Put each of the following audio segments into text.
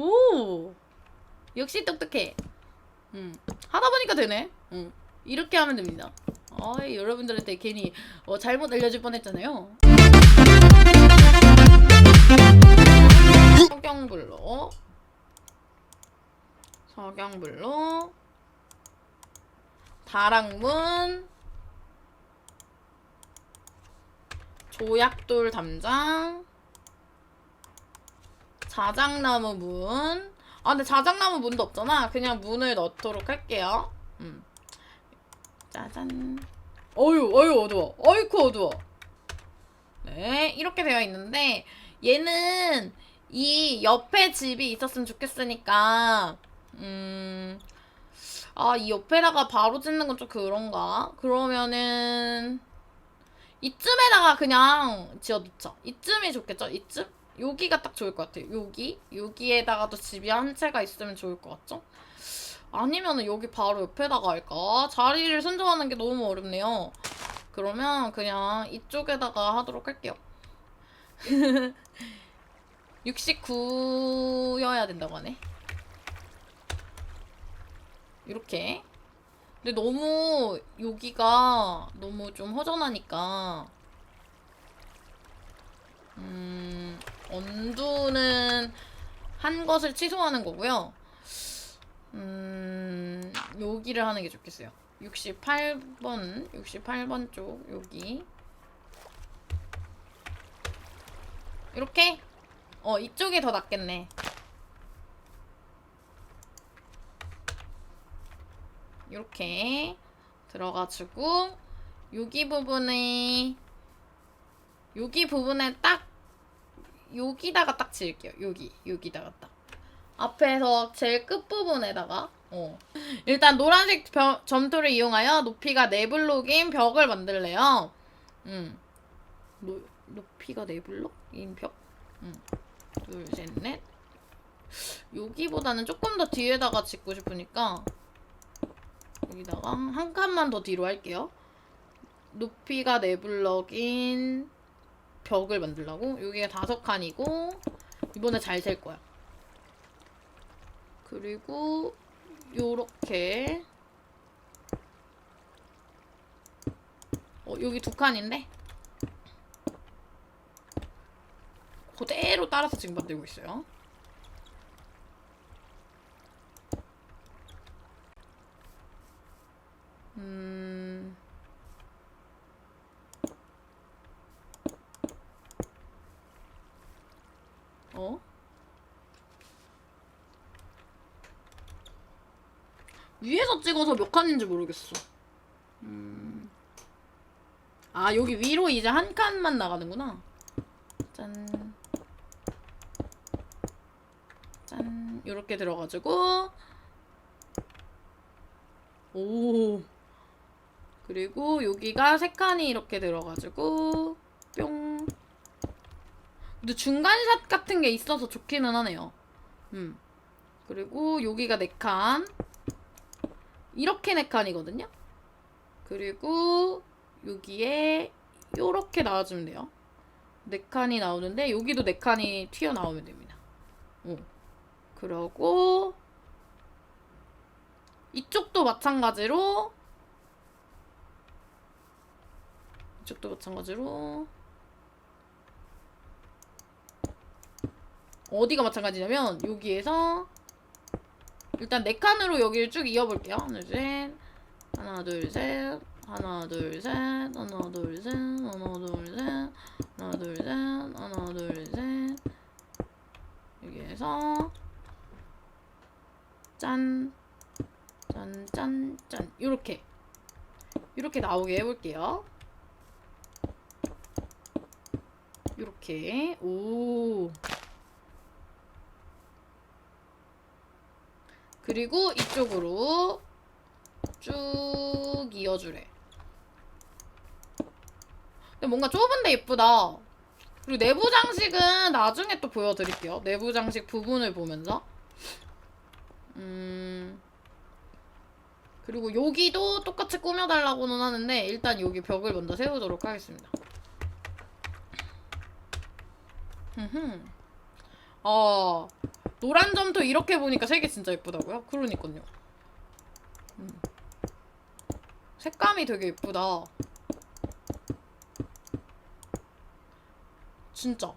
오 역시 똑똑해. 음 하다 보니까 되네. 음 이렇게 하면 됩니다. 아 여러분들한테 괜히 어, 잘못 알려줄 뻔했잖아요. 석영블로 석영블로 다락문 조약돌 담장 자작나무 문. 아, 근데 자작나무 문도 없잖아. 그냥 문을 넣도록 할게요. 음. 짜잔. 어유, 어유, 어두워. 어이쿠, 어두워. 네, 이렇게 되어 있는데, 얘는 이 옆에 집이 있었으면 좋겠으니까, 음, 아, 이 옆에다가 바로 짓는 건 좀 그런가? 그러면은, 이쯤에다가 그냥 지어놓자. 이쯤이 좋겠죠? 이쯤? 여기가 딱 좋을 것 같아요. 여기? 여기에다가도 집이 한 채가 있으면 좋을 것 같죠? 아니면은 여기 바로 옆에다가 할까? 자리를 선정하는 게 너무 어렵네요. 그러면 그냥 이쪽에다가 하도록 할게요. 69여야 된다고 하네. 이렇게. 근데 너무 여기가 너무 좀 허전하니까 음, 언두는 한 것을 취소하는 거고요. 음, 여기를 하는 게 좋겠어요. 68번, 68번 쪽, 여기. 이렇게? 어, 이쪽이 더 낫겠네. 이렇게 들어가지고 여기 부분에 여기 부분에 딱 여기다가 딱 지을게요. 여기 여기다가 딱 앞에서 제일 끝 부분에다가 어 일단 노란색 벼- 점토를 이용하여 높이가 네 블록인 벽을 만들래요. 음 노, 높이가 네 블록인 벽. 음. 둘, 셋, 넷. 여기보다는 조금 더 뒤에다가 짓고 싶으니까 여기다가 한 칸만 더 뒤로 할게요. 높이가 네 블럭인 벽을 만들라고? 여기가 다섯 칸이고 이번에 잘 셀 거야. 그리고 요렇게 어 여기 두 칸인데 그대로 따라서 지금 만들고 있어요. 음. 어? 위에서 찍어서 몇 칸인지 모르겠어. 음. 아, 여기 위로 이제 한 칸만 나가는구나. 짠. 짠. 요렇게 들어가지고. 오. 그리고 여기가 세 칸이 이렇게 들어가지고. 뿅. 근데 중간샷 같은 게 있어서 좋기는 하네요. 음. 그리고 여기가 네 칸. 이렇게 네 칸이거든요. 그리고 여기에 요렇게 나와주면 돼요. 네 칸이 나오는데 여기도 네 칸이 튀어나오면 됩니다. 어. 그러고 이쪽도 마찬가지로 이쪽도 마찬가지로 어디가 마찬가지냐면 여기에서 일단 네 칸으로 여기를 쭉 이어볼게요. 하나 둘 셋, 하나 둘 셋, 하나 둘 셋, 하나 둘 셋, 하나 둘 셋, 하나 둘 셋, 하나 둘 셋. 여기에서 짠, 짠, 짠, 짠. 이렇게. 이렇게 나오게 해볼게요. 이렇게. 오. 그리고 이쪽으로 쭉 이어주래. 근데 뭔가 좁은데 예쁘다. 그리고 내부 장식은 나중에 또 보여드릴게요. 내부 장식 부분을 보면서. 음. 그리고 여기도 똑같이 꾸며달라고는 하는데 일단 여기 벽을 먼저 세우도록 하겠습니다. 흠흠. 어. 노란 점도 이렇게 보니까 색이 진짜 예쁘다고요? 그러니까요. 음. 색감이 되게 예쁘다. 진짜.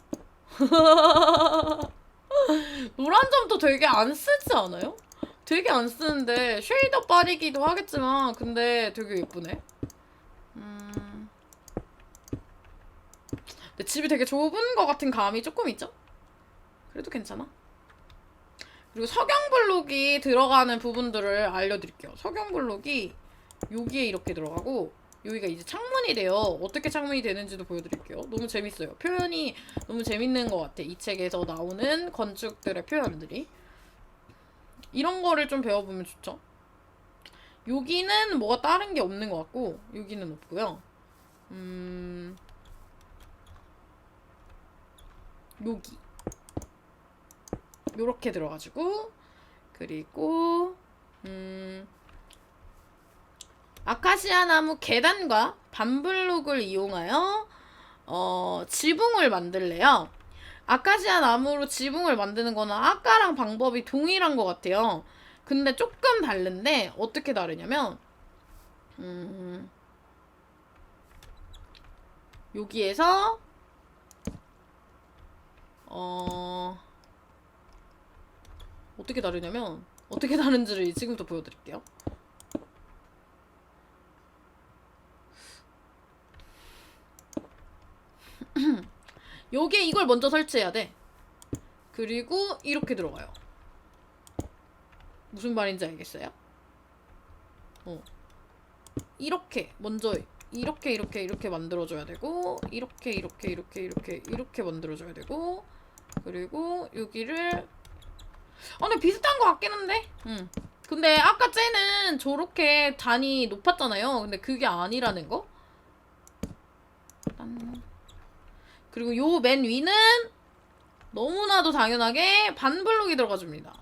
노란 점도 되게 안 쓰지 않아요? 되게 안 쓰는데 쉐이더 빠리기도 하겠지만 근데 되게 예쁘네. 음. 근데 집이 되게 좁은 것 같은 감이 조금 있죠? 그래도 괜찮아. 그리고 석영 블록이 들어가는 부분들을 알려드릴게요. 석영 블록이 여기에 이렇게 들어가고 여기가 이제 창문이 돼요. 어떻게 창문이 되는지도 보여드릴게요. 너무 재밌어요. 표현이 너무 재밌는 것 같아. 이 책에서 나오는 건축들의 표현들이. 이런 거를 좀 배워보면 좋죠. 여기는 뭐가 다른 게 없는 것 같고 여기는 없고요. 음... 여기 요렇게 들어가지고 그리고 음 아카시아 나무 계단과 반블록을 이용하여 어 지붕을 만들래요. 아카시아 나무로 지붕을 만드는 거는 아까랑 방법이 동일한 것 같아요. 근데 조금 다른데 어떻게 다르냐면 음 여기에서 어 어떻게 다르냐면 어떻게 다른지를 지금부터 보여드릴게요. 여기에 이걸 먼저 설치해야 돼. 그리고 이렇게 들어가요. 무슨 말인지 알겠어요? 어. 이렇게 먼저 이렇게 이렇게 이렇게 만들어줘야 되고 이렇게 이렇게 이렇게 이렇게 이렇게 만들어줘야 되고 그리고 여기를 아 근데 비슷한 것 같긴 한데 응. 근데 아까 쟤는 저렇게 단이 높았잖아요 근데 그게 아니라는 거 딴. 그리고 요 맨 위는 너무나도 당연하게 반블록이 들어가줍니다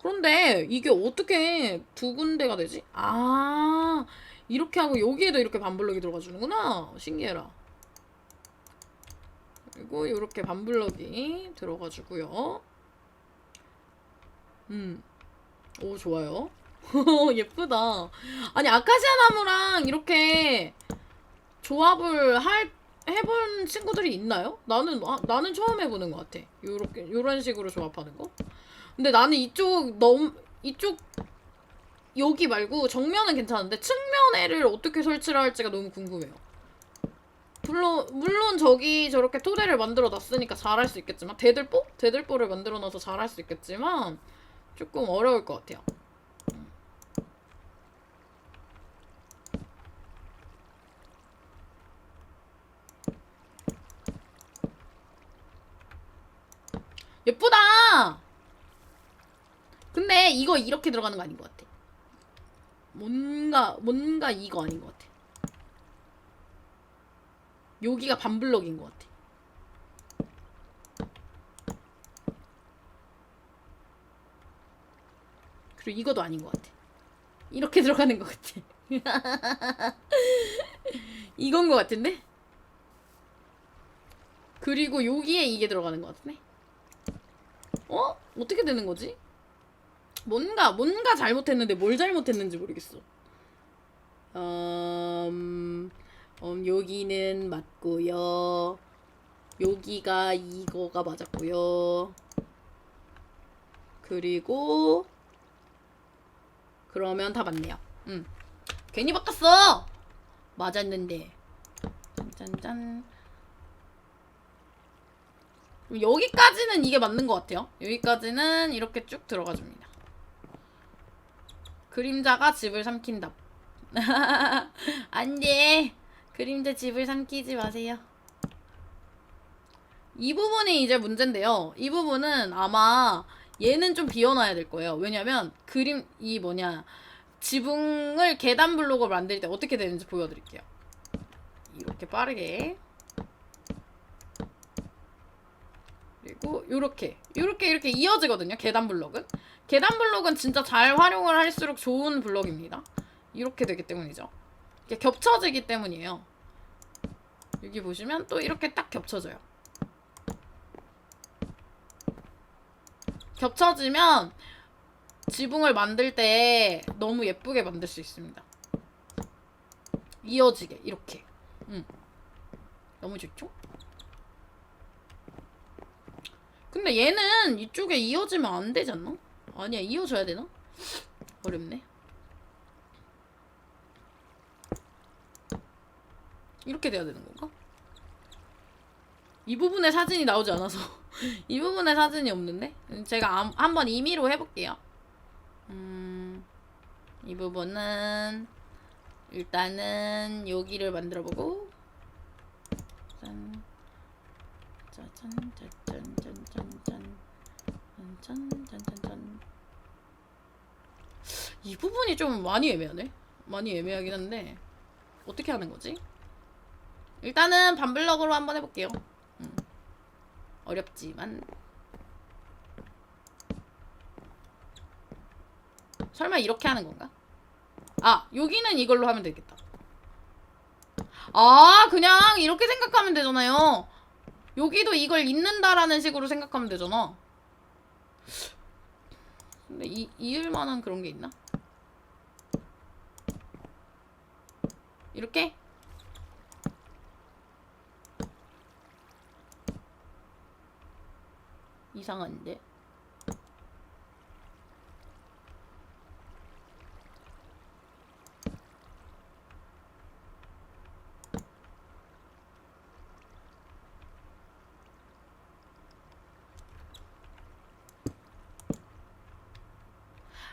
그런데 이게 어떻게 두 군데가 되지? 아 이렇게 하고 여기에도 이렇게 반블록이 들어가주는구나 신기해라 그리고 이렇게 반블럭이 들어가지고요. 음, 오 좋아요. 예쁘다. 아니 아카시아 나무랑 이렇게 조합을 할 해본 친구들이 있나요? 나는 아, 나는 처음 해보는 것 같아. 요렇게 요런 식으로 조합하는 거. 근데 나는 이쪽 너무 이쪽 여기 말고 정면은 괜찮은데 측면에를 어떻게 설치를 할지가 너무 궁금해요. 물론 물론 저기 저렇게 토대를 만들어 놨으니까 잘할 수 있겠지만 대들보? 대들보를 만들어 놔서 잘할 수 있겠지만 조금 어려울 것 같아요. 예쁘다. 근데 이거 이렇게 들어가는 거 아닌 것 같아. 뭔가 뭔가 이거 아닌 것 같아. 여기가 반블럭인 것 같아. 그리고 이것도 아닌 것 같아. 이렇게 들어가는 것 같아. 이건 것 같은데? 그리고 여기에 이게 들어가는 것 같네. 어? 어떻게 되는 거지? 뭔가 뭔가 잘못했는데 뭘 잘못했는지 모르겠어. 음, 음 여기는 맞고요. 여기가 이거가 맞았고요. 그리고 그러면 다 맞네요. 음. 괜히 바꿨어. 맞았는데. 짠짠짠. 여기까지는 이게 맞는 것 같아요. 여기까지는 이렇게 쭉 들어가 줍니다. 그림자가 집을 삼킨다. 안 돼. 그림자 집을 삼키지 마세요. 이 부분이 이제 문제인데요. 이 부분은 아마 얘는 좀 비워놔야 될 거예요. 왜냐면 그림 이 뭐냐 지붕을 계단 블록을 만들 때 어떻게 되는지 보여드릴게요. 이렇게 빠르게 그리고 요렇게 요렇게 이렇게 이어지거든요. 계단 블록은 계단 블록은 진짜 잘 활용을 할수록 좋은 블록입니다. 이렇게 되기 때문이죠. 이게 겹쳐지기 때문이에요. 여기 보시면 또 이렇게 딱 겹쳐져요. 겹쳐지면 지붕을 만들 때 너무 예쁘게 만들 수 있습니다. 이어지게 이렇게. 음. 너무 좋죠? 근데 얘는 이쪽에 이어지면 안 되지 않나? 아니야 이어져야 되나? 어렵네 이렇게 돼야 되는 건가? 이 부분에 사진이 나오지 않아서 이 부분에 사진이 없는데 제가 암- 한번 임의로 해볼게요. 음, 이 부분은 일단은 여기를 만들어보고 짠 짜잔 짜잔 짠짠짠 짠 짠 짠 짠 짠 이 부분이 좀 많이 애매하네. 많이 애매하긴 한데 어떻게 하는 거지? 일단은 반블럭으로 한번 해볼게요. 음. 어렵지만 설마 이렇게 하는 건가? 아 여기는 이걸로 하면 되겠다. 아 그냥 이렇게 생각하면 되잖아요. 여기도 이걸 잇는다라는 식으로 생각하면 되잖아. 근데 이, 이을 만한 그런 게 있나? 이렇게? 이상한데?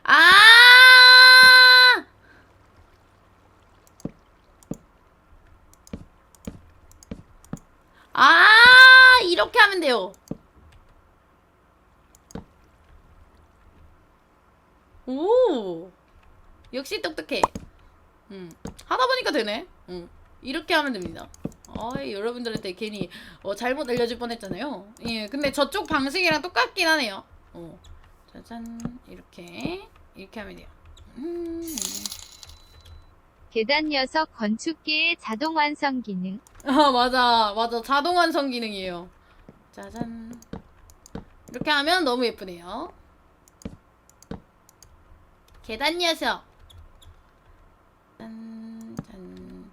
아! 아, 이렇게 하면 돼요. 오, 역시 똑똑해. 음, 하다 보니까 되네. 음, 이렇게 하면 됩니다. 아이, 여러분들한테 괜히 어, 잘못 알려줄 뻔했잖아요. 예, 근데 저쪽 방식이랑 똑같긴 하네요. 어, 짜잔, 이렇게 이렇게 하면 돼요. 음, 계단 녀석 건축기의 자동 완성 기능. 아 맞아, 맞아, 자동 완성 기능이에요. 짜잔, 이렇게 하면 너무 예쁘네요. 계단 녀석. 짠, 짠.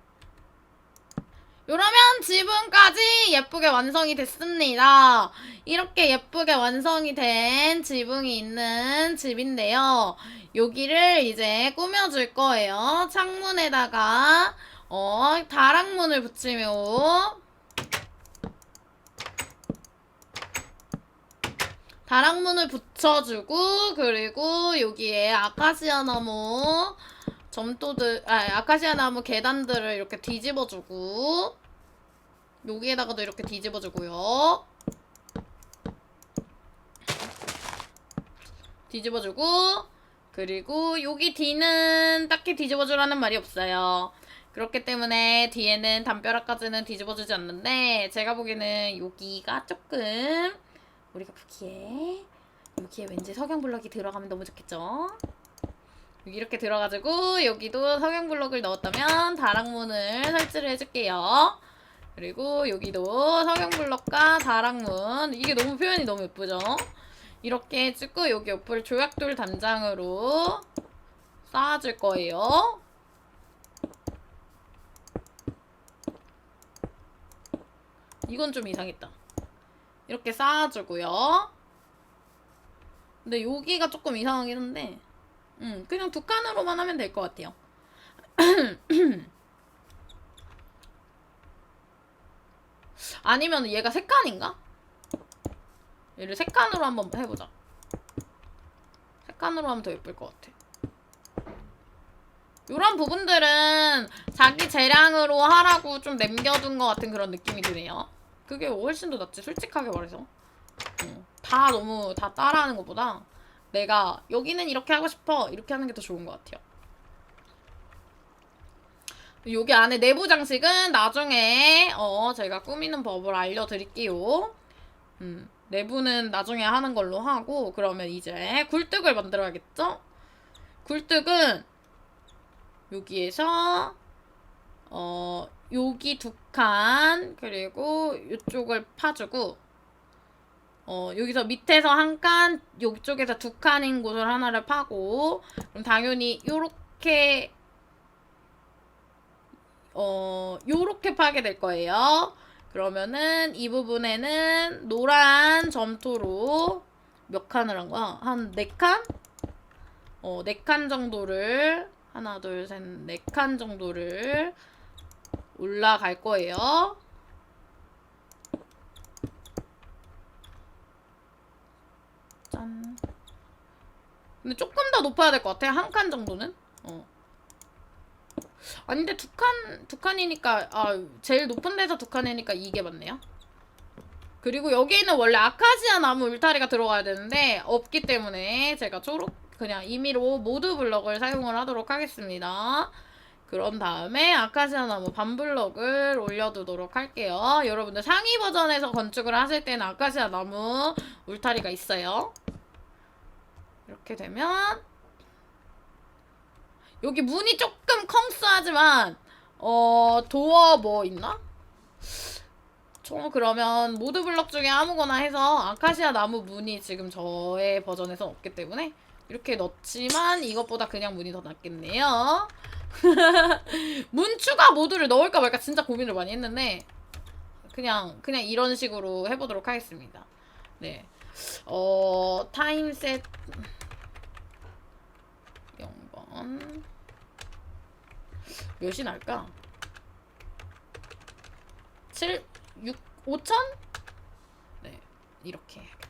이러면 지붕까지 예쁘게 완성이 됐습니다. 이렇게 예쁘게 완성이 된 지붕이 있는 집인데요. 여기를 이제 꾸며줄 거예요. 창문에다가 어 다락문을 붙이며 다락문을 붙여주고 그리고 여기에 아카시아 나무 점토들 아 아카시아 나무 계단들을 이렇게 뒤집어주고 여기에다가도 이렇게 뒤집어주고요. 뒤집어주고 그리고 여기 뒤는 딱히 뒤집어주라는 말이 없어요. 그렇기 때문에 뒤에는 담벼락까지는 뒤집어주지 않는데 제가 보기에는 여기가 조금 우리가 보기에 여기에 왠지 석영블럭이 들어가면 너무 좋겠죠? 이렇게 들어가지고 여기도 석영블럭을 넣었다면 다락문을 설치를 해줄게요. 그리고 여기도 석영블럭과 다락문 이게 너무 표현이 너무 예쁘죠? 이렇게 해주고 여기 옆을 조약돌 단장으로 쌓아줄 거예요. 이건 좀 이상했다. 이렇게 쌓아주고요. 근데 여기가 조금 이상하긴 한데, 음, 그냥 두 칸으로만 하면 될 것 같아요. 아니면 얘가 세 칸인가? 얘를 세 칸으로 한번 해보자. 세 칸으로 하면 더 예쁠 것 같아. 이런 부분들은 자기 재량으로 하라고 좀 남겨둔 것 같은 그런 느낌이 드네요. 그게 훨씬 더 낫지, 솔직하게 말해서. 어, 다 너무 다 따라하는 것보다 내가 여기는 이렇게 하고 싶어 이렇게 하는 게 더 좋은 것 같아요. 여기 안에 내부 장식은 나중에 어 제가 꾸미는 법을 알려드릴게요. 음, 내부는 나중에 하는 걸로 하고 그러면 이제 굴뚝을 만들어야겠죠? 굴뚝은 여기에서 어 여기 두 칸 그리고 이쪽을 파주고 어, 여기서 밑에서 한 칸, 이쪽에서 두 칸인 곳을 하나를 파고, 그럼 당연히 요렇게, 어, 요렇게 파게 될 거예요. 그러면은 이 부분에는 노란 점토로 몇 칸을 한 거야? 한 네 칸? 어, 네 칸 정도를, 하나, 둘, 셋, 네 칸 정도를 올라갈 거예요. 짠. 근데 조금 더 높아야 될 것 같아. 한 칸 정도는. 어. 아닌데 두 칸, 두 칸이니까, 아, 제일 높은 데서 두 칸이니까 이게 맞네요. 그리고 여기에는 원래 아카시아 나무 울타리가 들어가야 되는데, 없기 때문에 제가 초록, 그냥 임의로 모드 블럭을 사용을 하도록 하겠습니다. 그런 다음에 아카시아 나무 반블럭을 올려두도록 할게요. 여러분들 상위 버전에서 건축을 하실 때는 아카시아 나무 울타리가 있어요. 이렇게 되면 여기 문이 조금 컹스하지만 어 도어 뭐 있나? 총 그러면 모드 블럭 중에 아무거나 해서 아카시아 나무 문이 지금 저의 버전에서 없기 때문에 이렇게 넣지만 이것보다 그냥 문이 더 낫겠네요. 문 추가 모드를 넣을까 말까 진짜 고민을 많이 했는데 그냥 그냥 이런 식으로 해보도록 하겠습니다. 네, 어 타임셋 0번 몇이 날까? 7, 6, 5천? 네, 이렇게 해야겠다.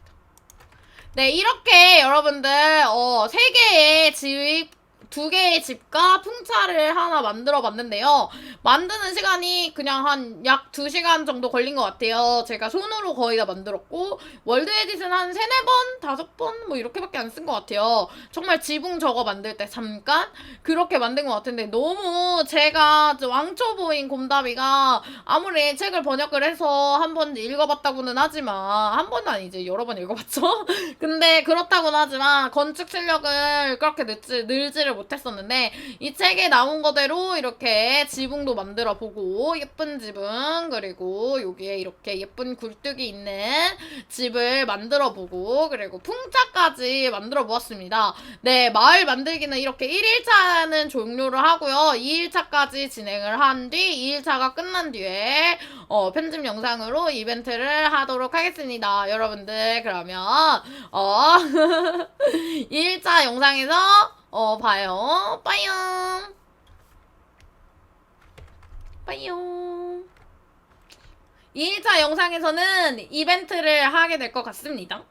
네, 이렇게 여러분들 어, 세 개의 집, 두 개의 집과 풍차를 하나 만들어 봤는데요. 만드는 시간이 그냥 한 약 2시간 정도 걸린 것 같아요. 제가 손으로 거의 다 만들었고 월드 에딧은 한 세네 번, 다섯 번뭐 이렇게밖에 안 쓴 것 같아요. 정말 지붕 저거 만들 때 잠깐 그렇게 만든 것 같은데 너무 제가 좀 왕초 보인 곰다비가 아무리 책을 번역을 해서 한 번 읽어봤다고는 하지만 한 번도 아니지 여러 번 읽어봤죠. 근데 그렇다고는 하지만 건축 실력을 그렇게 늘지, 늘지를 못 했었는데 이 책에 나온 거대로 이렇게 지붕도 만들어 보고 예쁜 지붕 그리고 여기에 이렇게 예쁜 굴뚝이 있는 집을 만들어 보고 그리고 풍차까지 만들어 보았습니다. 네, 마을 만들기는 이렇게 1일차는 종료를 하고요. 2일차까지 진행을 한 뒤 2일차가 끝난 뒤에 어, 편집 영상으로 이벤트를 하도록 하겠습니다. 여러분들 그러면 어 2일차 영상에서 어 봐요. 빠이용. 빠이용. 2일차 영상에서는 이벤트를 하게 될 것 같습니다.